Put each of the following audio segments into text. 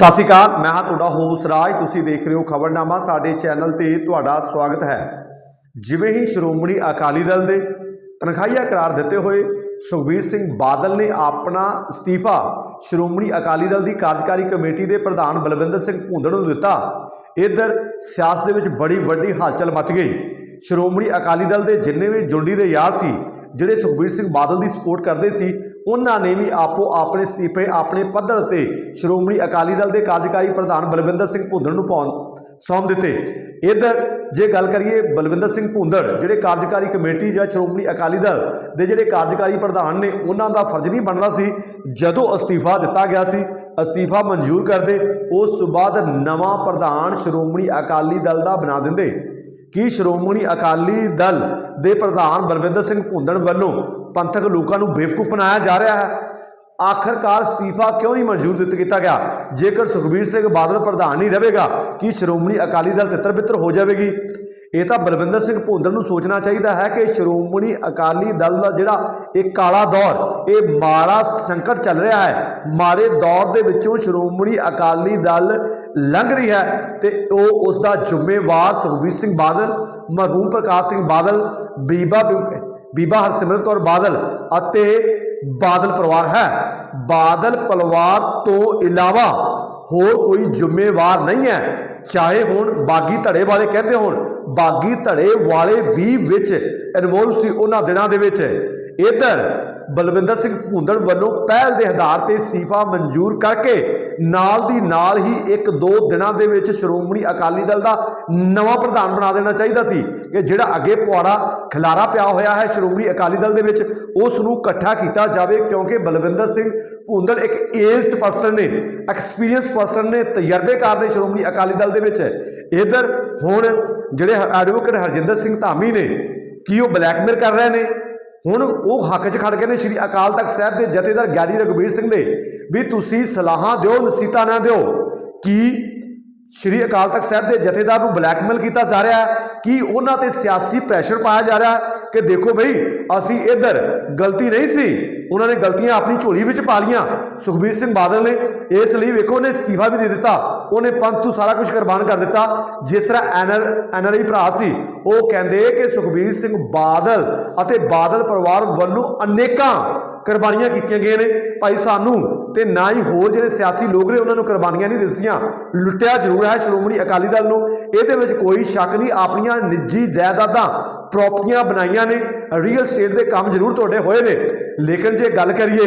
ਸਤਿ ਸ਼੍ਰੀ ਅਕਾਲ, ਮੈਂ ਹਾਂ ਤੁਹਾਡਾ ਹੋਸ ਰਾਜ। ਤੁਸੀਂ ਦੇਖ ਰਹੇ ਹੋ ਖਬਰਨਾਮਾ, ਸਾਡੇ ਚੈਨਲ ਤੇ ਤੁਹਾਡਾ ਸਵਾਗਤ ਹੈ। ਜਿਵੇਂ ਹੀ ਸ਼੍ਰੋਮਣੀ ਅਕਾਲੀ ਦਲ ਦੇ ਤਨਖਾਹੀਆ ਕਰਾਰ ਦਿੱਤੇ ਹੋਏ ਸੁਖਬੀਰ ਸਿੰਘ ਬਾਦਲ ਨੇ ਆਪਣਾ ਅਸਤੀਫਾ ਸ਼੍ਰੋਮਣੀ ਅਕਾਲੀ ਦਲ ਦੀ ਕਾਰਜਕਾਰੀ ਕਮੇਟੀ ਦੇ ਪ੍ਰਧਾਨ ਬਲਵਿੰਦਰ ਸਿੰਘ ਭੁੰਦੜ ਨੂੰ ਦਿੱਤਾ, ਇਧਰ ਸਿਆਸਤ ਦੇ ਵਿੱਚ ਬੜੀ ਵੱਡੀ ਹਲਚਲ ਮਚ ਗਈ। ਸ਼੍ਰੋਮਣੀ ਅਕਾਲੀ ਦਲ ਦੇ ਜਿੰਨੇ ਵੀ ਜੁੰਡੀ ਦੇ ਯਾਦ ਸੀ ਜਿਹੜੇ ਸੁਖਬੀਰ ਸਿੰਘ ਬਾਦਲ ਦੀ ਸਪੋਰਟ ਕਰਦੇ ਸੀ, ਉਹਨਾਂ ਨੇ ਵੀ ਆਪੋ ਆਪਣੇ ਅਸਤੀਫੇ ਆਪਣੇ ਪੱਧਰ ਤੇ ਸ਼੍ਰੋਮਣੀ ਅਕਾਲੀ ਦਲ ਦੇ ਕਾਰਜਕਾਰੀ ਪ੍ਰਧਾਨ ਬਲਵਿੰਦਰ ਸਿੰਘ ਭੁੰਦੜ ਨੂੰ ਪਾਉਣ ਸੌਂਪ ਦਿੱਤੇ। ਇਧਰ ਜੇ ਗੱਲ ਕਰੀਏ ਬਲਵਿੰਦਰ ਸਿੰਘ ਭੁੰਦੜ, ਜਿਹੜੇ ਕਾਰਜਕਾਰੀ ਕਮੇਟੀ ਜਾਂ ਸ਼੍ਰੋਮਣੀ ਅਕਾਲੀ ਦਲ ਦੇ ਜਿਹੜੇ ਕਾਰਜਕਾਰੀ ਪ੍ਰਧਾਨ ਨੇ, ਉਹਨਾਂ ਦਾ ਫਰਜ਼ ਨਹੀਂ ਬਣਦਾ ਸੀ ਜਦੋਂ ਅਸਤੀਫਾ ਦਿੱਤਾ ਗਿਆ ਸੀ, ਅਸਤੀਫਾ ਮਨਜ਼ੂਰ ਕਰਦੇ, ਉਸ ਤੋਂ ਬਾਅਦ ਨਵਾਂ ਪ੍ਰਧਾਨ ਸ਼੍ਰੋਮਣੀ ਅਕਾਲੀ ਦਲ ਦਾ ਬਣਾ ਦਿੰਦੇ। ਕੀ ਸ਼੍ਰੋਮਣੀ ਅਕਾਲੀ ਦਲ ਦੇ ਪ੍ਰਧਾਨ ਬਲਵਿੰਦਰ ਸਿੰਘ ਭੁੰਦੜ ਵੱਲੋਂ ਪੰਥਕ ਲੋਕਾਂ ਨੂੰ ਬੇਵਕੂਫ ਬਣਾਇਆ ਜਾ ਰਿਹਾ ਹੈ? ਆਖਰਕਾਰ ਅਸਤੀਫਾ ਕਿਉਂ ਨਹੀਂ ਮਨਜ਼ੂਰ ਦਿੱਤ ਕੀਤਾ ਗਿਆ? ਜੇਕਰ ਸੁਖਬੀਰ ਸਿੰਘ ਬਾਦਲ ਪ੍ਰਧਾਨ ਨਹੀਂ ਰਹੇਗਾ, ਕਿ ਸ਼੍ਰੋਮਣੀ ਅਕਾਲੀ ਦਲ ਤਿੱਤਰ ਬਿੱਤਰ ਹੋ ਜਾਵੇਗੀ? ਇਹ ਤਾਂ ਬਲਵਿੰਦਰ ਸਿੰਘ ਭੁੰਦੜ ਨੂੰ ਸੋਚਣਾ ਚਾਹੀਦਾ ਹੈ ਕਿ ਸ਼੍ਰੋਮਣੀ ਅਕਾਲੀ ਦਲ ਦਾ ਜਿਹੜਾ ਇਹ ਕਾਲਾ ਦੌਰ, ਇਹ ਮਾੜਾ ਸੰਕਟ ਚੱਲ ਰਿਹਾ ਹੈ। ਮਾੜੇ ਦੌਰ ਦੇ ਵਿੱਚੋਂ ਸ਼੍ਰੋਮਣੀ ਅਕਾਲੀ ਦਲ ਲੰਘ ਰਹੀ ਹੈ ਤੇ ਉਹ ਉਸ ਦਾ ਜ਼ਿੰਮੇਵਾਰ ਸੁਖਬੀਰ ਸਿੰਘ ਬਾਦਲ, ਮਰਹੂਮ ਪ੍ਰਕਾਸ਼ ਸਿੰਘ ਬਾਦਲ, ਬੀਬਾ ਬੀਬਾ ਹਰਸਿਮਰਤ ਕੌਰ ਬਾਦਲ ਅਤੇ ਬਾਦਲ ਪਰਿਵਾਰ ਹੈ। ਬਾਦਲ ਪਰਿਵਾਰ ਤੋਂ ਇਲਾਵਾ ਹੋਰ ਕੋਈ ਜ਼ਿੰਮੇਵਾਰ ਨਹੀਂ ਹੈ। ਚਾਹੇ ਹੁਣ ਬਾਗੀ ਧੜੇ ਵਾਲੇ ਕਹਿੰਦੇ ਹੋਣ, ਬਾਗੀ ਧੜੇ ਵਾਲੇ ਵੀ ਵਿੱਚ ਇਨਵੋਲਵ ਸੀ ਉਹਨਾਂ ਦਿਨਾਂ ਦੇ ਵਿੱਚ। ਇਧਰ ਬਲਵਿੰਦਰ ਸਿੰਘ ਭੁੰਦੜ ਵੱਲੋਂ ਪਹਿਲ ਦੇ ਆਧਾਰ ਤੇ ਅਸਤੀਫਾ ਮਨਜ਼ੂਰ ਕਰਕੇ ਨਾਲ ਦੀ ਨਾਲ ਹੀ ਇੱਕ ਦੋ ਦਿਨਾਂ ਦੇ ਵਿੱਚ ਸ਼੍ਰੋਮਣੀ ਅਕਾਲੀ ਦਲ ਦਾ ਨਵਾਂ ਪ੍ਰਧਾਨ ਬਣਾ ਦੇਣਾ ਚਾਹੀਦਾ ਸੀ ਕਿ ਜਿਹੜਾ ਅੱਗੇ ਪੁਆੜਾ ਖਿਲਾਰਾ ਪਿਆ ਹੋਇਆ ਹੈ ਸ਼੍ਰੋਮਣੀ ਅਕਾਲੀ ਦਲ ਦੇ ਵਿੱਚ, ਉਸ ਨੂੰ ਇਕੱਠਾ ਕੀਤਾ ਜਾਵੇ ਕਿਉਂਕਿ ਬਲਵਿੰਦਰ ਸਿੰਘ ਭੁੰਦੜ ਇੱਕ ਏਜਡ ਪਰਸਨ ਨੇ ਐਕਸਪੀਰੀਅੰਸ ਪਰਸਨ ਨੇ, ਤਜਰਬੇਕਾਰ ਨੇ ਸ਼੍ਰੋਮਣੀ ਅਕਾਲੀ ਦਲ ਦੇ ਵਿੱਚ। ਇਧਰ ਹੁਣ ਜਿਹੜੇ ਐਡਵੋਕੇਟ ਹਰਜਿੰਦਰ ਸਿੰਘ ਧਾਮੀ ਨੇ, ਕੀ ਉਹ ਬਲੈਕਮੇਲ ਕਰ ਰਹੇ ਨੇ? ਹੁਣ ਉਹ ਹੱਕ 'ਚ ਖੜ ਗਏ ਨੇ ਸ਼੍ਰੀ ਅਕਾਲ ਤਖਤ ਸਾਹਿਬ ਦੇ ਜਥੇਦਾਰ ਗਿਆਨੀ ਰਘਬੀਰ ਸਿੰਘ ਦੇ, ਵੀ ਤੁਸੀਂ ਸਲਾਹਾਂ ਦਿਓ ਨਸੀਤਾ ਨਾ ਦਿਓ। ਕਿ ਸ਼੍ਰੀ ਅਕਾਲ ਤਖਤ ਸਾਹਿਬ ਦੇ ਜਥੇਦਾਰ ਨੂੰ ਬਲੈਕਮੇਲ ਕੀਤਾ ਜਾ ਰਿਹਾ ਹੈ? ਕਿ ਉਹਨਾਂ ਤੇ ਸਿਆਸੀ ਪ੍ਰੈਸ਼ਰ ਪਾਇਆ ਜਾ ਰਿਹਾ ਹੈ? ਕਿ ਦੇਖੋ ਬਈ ਅਸੀਂ ਇੱਧਰ ਗਲਤੀ ਨਹੀਂ ਸੀ। ਉਹਨਾਂ ਨੇ ਗਲਤੀਆਂ ਆਪਣੀ ਝੋਲੀ ਵਿੱਚ ਪਾ ਲੀਆਂ ਸੁਖਬੀਰ ਸਿੰਘ ਬਾਦਲ ਨੇ ਇਸ ਲਈ ਵੇਖੋ ਉਹਨੇ ਅਸਤੀਫਾ ਵੀ ਦੇ ਦਿੱਤਾ। ਉਹਨੇ ਪੰਥ ਤੋਂ ਸਾਰਾ ਕੁਝ ਕੁਰਬਾਨ ਕਰ ਦਿੱਤਾ। ਜਿਸ ਤਰ੍ਹਾਂ ਐਨਰ, ਐਨਆਰਆਈ ਭਰਾ ਸੀ, ਉਹ ਕਹਿੰਦੇ ਕਿ ਸੁਖਬੀਰ ਸਿੰਘ ਬਾਦਲ ਅਤੇ ਬਾਦਲ ਪਰਿਵਾਰ ਵੱਲੋਂ ਅਨੇਕਾਂ ਕੁਰਬਾਨੀਆਂ ਕੀਤੀਆਂ ਗਈਆਂ ਨੇ। ਭਾਈ ਸਾਨੂੰ ਤੇ ਨਾ ਹੀ ਹੋਰ ਜਿਹੜੇ ਸਿਆਸੀ ਲੋਕ ਨੇ, ਉਹਨਾਂ ਨੂੰ ਕੁਰਬਾਨੀਆਂ ਨਹੀਂ ਦਿਸਦੀਆਂ। ਲੁੱਟਿਆ ਜ਼ਰੂਰ ਹੈ ਸ਼੍ਰੋਮਣੀ ਅਕਾਲੀ ਦਲ ਨੂੰ। ਇਹਦੇ ਵਿੱਚ ਕੋਈ ਸ਼ੱਕ ਨਹੀਂ, ਆਪਣੀਆਂ ਨਿੱਜੀ ਜਾਇਦਾਦਾਂ ਪ੍ਰਾਪਰਟੀਆਂ ਬਣਾਈਆਂ ਨੇ। ਰੀਅਲ ਸਟੇਟ ਦੇ ਕੰਮ ਜ਼ਰੂਰ ਤੁਹਾਡੇ ਹੋਏ ਨੇ। ਲੇਕਿਨ ਜੇ ਗੱਲ ਕਰੀਏ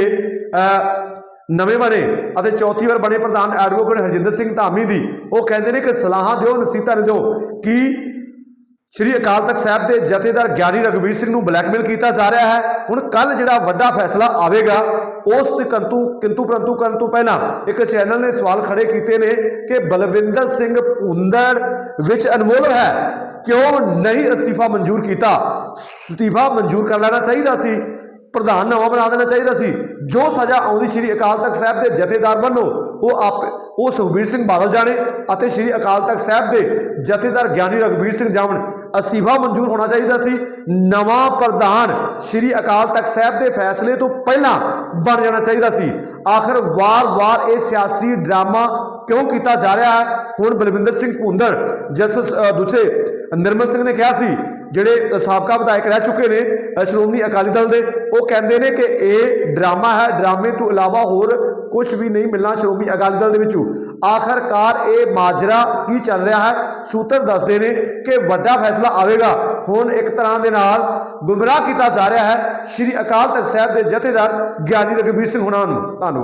ਨਵੇਂ ਬਣੇ ਅਤੇ ਚੌਥੀ ਵਾਰ ਬਣੇ ਪ੍ਰਧਾਨ ਐਡਵੋਕੇਟ ਹਰਜਿੰਦਰ ਸਿੰਘ ਧਾਮੀ ਦੀ, ਉਹ ਕਹਿੰਦੇ ਨੇ ਕਿ ਸਲਾਹਾਂ ਦਿਓ, ਨਸੀਹਤਾਂ ਦਿਓ ਕਿ ਸ਼੍ਰੀ ਅਕਾਲ ਤਖਤ ਸਾਹਿਬ ਦੇ ਜਥੇਦਾਰ ਗਿਆਨੀ ਰਘਵੀਰ ਸਿੰਘ ਨੂੰ ਬਲੈਕਮੇਲ ਕੀਤਾ ਜਾ ਰਿਹਾ ਹੈ। ਹੁਣ ਕੱਲ ਜਿਹੜਾ ਵੱਡਾ ਫੈਸਲਾ ਆਵੇਗਾ ਉਸ ਤੇ ਕੰਤੂ, ਕਿੰਤੂ ਪ੍ਰੰਤੂ ਕਰਨ ਤੋਂ ਪਹਿਲਾਂ ਇੱਕ ਚੈਨਲ ਨੇ ਸਵਾਲ ਖੜੇ ਕੀਤੇ ਨੇ ਕਿ ਬਲਵਿੰਦਰ ਸਿੰਘ ਭੁੰਦੜ ਵਿੱਚ ਅਨਮੋਲ ਹੈ? ਕਿਉਂ ਨਹੀਂ ਅਸਤੀਫਾ ਮਨਜ਼ੂਰ ਕੀਤਾ? ਅਸਤੀਫਾ ਮਨਜ਼ੂਰ ਕਰ ਲੈਣਾ ਚਾਹੀਦਾ ਸੀ। ਪ੍ਰਧਾਨ ਨਵਾਂ ਬਣਾ ਦੇਣਾ ਚਾਹੀਦਾ ਸੀ। ਜੋ ਸਜ਼ਾ ਆਉਂਦੀ ਸ਼੍ਰੀ ਅਕਾਲ ਤਖਤ ਸਾਹਿਬ ਦੇ ਜਥੇਦਾਰ ਵੱਲੋਂ, ਉਹ ਆਪ, ਉਹ ਸੁਖਬੀਰ ਸਿੰਘ ਬਾਦਲ ਜਾਣੇ ਅਤੇ ਸ਼੍ਰੀ ਅਕਾਲ ਤਖਤ ਸਾਹਿਬ ਦੇ ਜਥੇਦਾਰ ਗਿਆਨੀ ਰਘਬੀਰ ਸਿੰਘ ਜਾਵਣ ਅਸਤੀਫਾ ਮਨਜ਼ੂਰ ਹੋਣਾ ਚਾਹੀਦਾ ਸੀ। ਨਵਾਂ ਪ੍ਰਧਾਨ ਸ਼੍ਰੀ ਅਕਾਲ ਤਖਤ ਸਾਹਿਬ ਦੇ ਫੈਸਲੇ ਤੋਂ ਪਹਿਲਾਂ ਬਣ ਜਾਣਾ ਚਾਹੀਦਾ ਸੀ। ਆਖਰ ਵਾਰ-ਵਾਰ ਇਹ ਸਿਆਸੀ ਡਰਾਮਾ ਕਿਉਂ ਕੀਤਾ ਜਾ ਰਿਹਾ ਹੈ? ਹੁਣ ਬਲਵਿੰਦਰ ਸਿੰਘ ਭੁੰਦੜ, ਜਸਟਿਸ ਦੂਸਰੇ, ਨਿਰਮਲ ਸਿੰਘ ਨੇ ਕਿਹਾ ਸੀ, ਜਿਹੜੇ ਸਾਬਕਾ ਵਿਧਾਇਕ ਰਹਿ ਚੁੱਕੇ ਨੇ ਸ਼੍ਰੋਮਣੀ ਅਕਾਲੀ ਦਲ ਦੇ, ਉਹ ਕਹਿੰਦੇ ਨੇ ਕਿ ਇਹ ਡਰਾਮਾ ਹੈ। ਡਰਾਮੇ ਤੋਂ ਇਲਾਵਾ ਹੋਰ ਕੁਝ ਵੀ ਨਹੀਂ ਮਿਲਣਾ ਸ਼੍ਰੋਮਣੀ ਅਕਾਲੀ ਦਲ ਦੇ ਵਿੱਚੋਂ। ਆਖਰਕਾਰ ਇਹ ਮਾਜਰਾ ਕੀ ਚੱਲ ਰਿਹਾ ਹੈ? ਸੂਤਰ ਦੱਸਦੇ ਨੇ ਕਿ ਵੱਡਾ ਫੈਸਲਾ ਆਵੇਗਾ। ਹੁਣ ਇੱਕ ਤਰ੍ਹਾਂ ਦੇ ਨਾਲ ਗੁੰਮਰਾਹ ਕੀਤਾ ਜਾ ਰਿਹਾ ਹੈ। ਸ਼੍ਰੀ ਅਕਾਲ ਤਖਤ ਸਾਹਿਬ ਦੇ ਜਥੇਦਾਰ ਗਿਆਨੀ ਰਘਬੀਰ ਸਿੰਘ ਹੁਣਾਂ ਨੂੰ ਧੰਨਵਾਦ।